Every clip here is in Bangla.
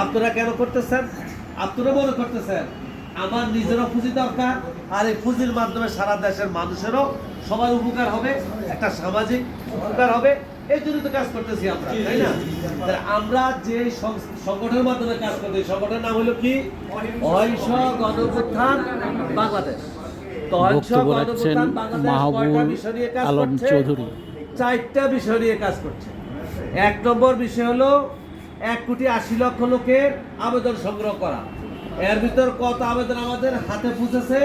আপনারা কেন করতেছেন? আপনারা মনে করতেছেন আমার নিজেরও পুঁজি দরকার আর এই পুঁজির মাধ্যমে সারা দেশের মানুষেরও সবার উপকার হবে একটা সামাজিক উপকার হবে। এই জন্য তো কাজ করতেছি আমরা তাই না? আমরা যে সংগঠনের মাধ্যমে কাজ করতে সংগঠনের নাম হলো কি? অহিংস গণপ্রত্থান বাংলাদেশ। চারটা বিষয় নিয়ে কাজ করছে। এক নম্বর বিষয় হলো এক কোটি আশি লক্ষ লোকের আবেদন সংগ্রহ করা। এর ভিতর কত আবেদন আমাদের হাতে পুষেছে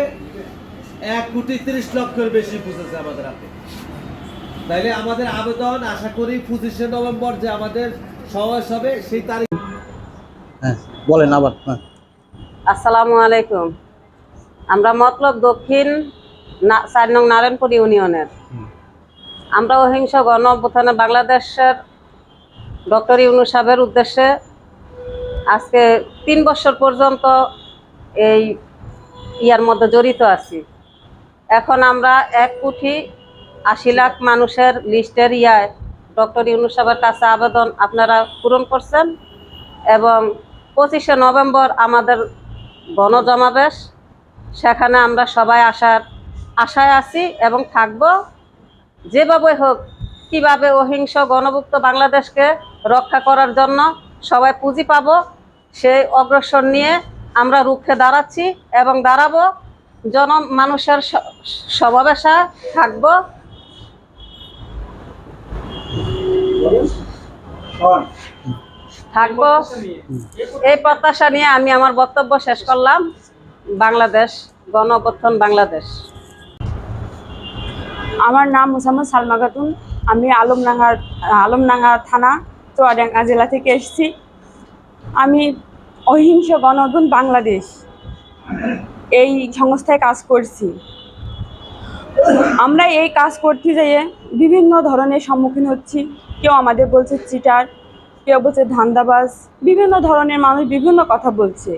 এক কোটি তিরিশ লক্ষের বেশি পুষেছে আমাদের হাতে। তাইলে আমাদের আবেদন আশা করি পঁচিশে নভেম্বর যে আমাদের সমাবেশ হবে সেই তারিখ হ্যাঁ বলেন আবার হ্যাঁ। আসসালামু আলাইকুম। আমরা মতলব দক্ষিণ না- চার নং নারায়ণপুর ইউনিয়নের। আমরা অহিংস গণ অভ্যুত্থানে বাংলাদেশের ডক্টর ইউনুস সাহেবের উদ্দেশ্যে আজকে তিন বছর পর্যন্ত এই ইয়ার মধ্যে জড়িত আছি। এখন আমরা এক কোটি আশি লাখ মানুষের লিস্টের ইয়ায় ডক্টর ইউনুস সাহেবের কাছে আবেদন আপনারা পূরণ করছেন এবং পঁচিশে নভেম্বর আমাদের গণজমাবেশ, সেখানে আমরা সবাই আসার আশায় আছি এবং থাকব। যেভাবে হোক, কীভাবে অহিংস গণভুক্ত বাংলাদেশকে রক্ষা করার জন্য সবাই পুঁজি পাবো। সেই অগ্রসর নিয়ে আমরা রুখে দাঁড়াচ্ছি এবং দাঁড়াবো। জন মানুষের সমাবেশে থাকব। থাকব। এই প্রত্যাশা নিয়ে আমি আমার বক্তব্য শেষ করলাম। বাংলাদেশ, গণঅভ্যুত্থান বাংলাদেশ। আমার নাম মোসাম্মদ সালমা খাতুন। আমি আলমডাঙ্গার, আলমডাঙ্গা থানা চুয়াডাঙ্গা জেলা থেকে এসেছি। আমি অহিংস গণঅভ্যুত্থান বাংলাদেশ। এই সংস্থায় কাজ করছি। আমরা এই কাজ করতে যেয়ে বিভিন্ন ধরনের সম্মুখীন হচ্ছি। কেউ আমাদের বলছে চিটার, কেউ বলছে ধান্দাবাজ, বিভিন্ন ধরনের মানুষ বিভিন্ন কথা বলছে।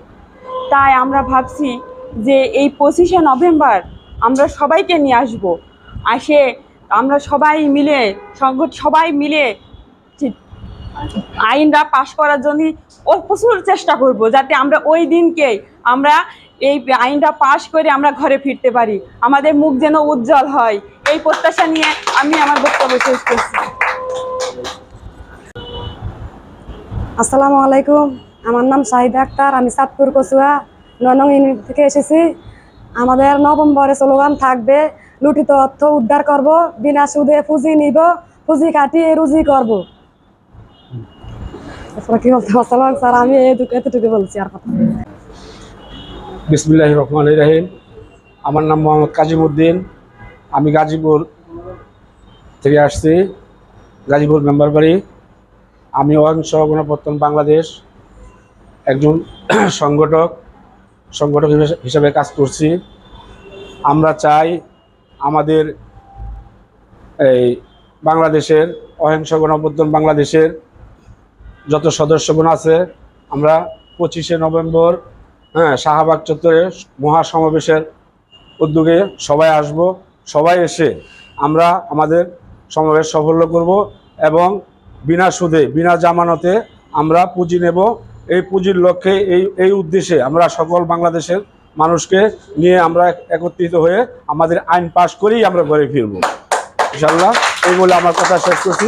তাই আমরা ভাবছি যে এই পঁচিশে নভেম্বর আমরা সবাইকে নিয়ে আসব। আসে আমরা সবাই মিলে সংগঠ সবাই মিলে আইনটা পাশ করার জন্য প্রচুর চেষ্টা করব যাতে আমরা ওই দিনকে আমরা এই আইনটা পাশ করে আমরা ঘরে ফিরতে পারি। আমাদের মুখ যেন উজ্জ্বল হয়। এই প্রত্যাশা নিয়ে আমি আমার বক্তব্য শেষ করছি। আসসালামু আলাইকুম। আমার নাম শাহিদা আক্তার। আমি চাঁদপুর কচুয়া ননং ইউনিট থেকে এসেছি। আমাদের নভেম্বরে স্লোগান থাকবে লুঠিত অর্থ উদ্ধার করব, বিনা সুদে পুঁজি নিব, পুঁজি কাটিয়ে রুজি করব। আমি। রহমান রাহিম। আমার নাম মোহাম্মদ কাজিমুদ্দিন। আমি গাজীপুর থেকে আসছি, গাজীপুর মেম্বার বাড়ি। আমি অহিংস গণপত্তন বাংলাদেশ একজন সংগঠক সংগঠক হিসেবে কাজ করছি। আমরা চাই আমাদের এই বাংলাদেশের অহিংস গণপত্তন বাংলাদেশের যত সদস্যগণ আছে, আমরা পঁচিশে নভেম্বর হ্যাঁ শাহবাগ চত্বরে মহাসমাবেশের উদ্যোগে সবাই আসব। সবাই এসে আমরা আমাদের সমাবেশ সাফল্য করব এবং বিনা সুদে, বিনা জামানতে আমরা পুঁজি নেব। এই পুঁজির লক্ষ্যে, এই এই উদ্দেশ্যে আমরা সকল বাংলাদেশের মানুষকে নিয়ে আমরা একত্রিত হয়ে আমাদের আইন পাশ করেই আমরা ঘরে ফিরব। ইনশাল্লাহ এই বলে আমার কথা শেষ করছি।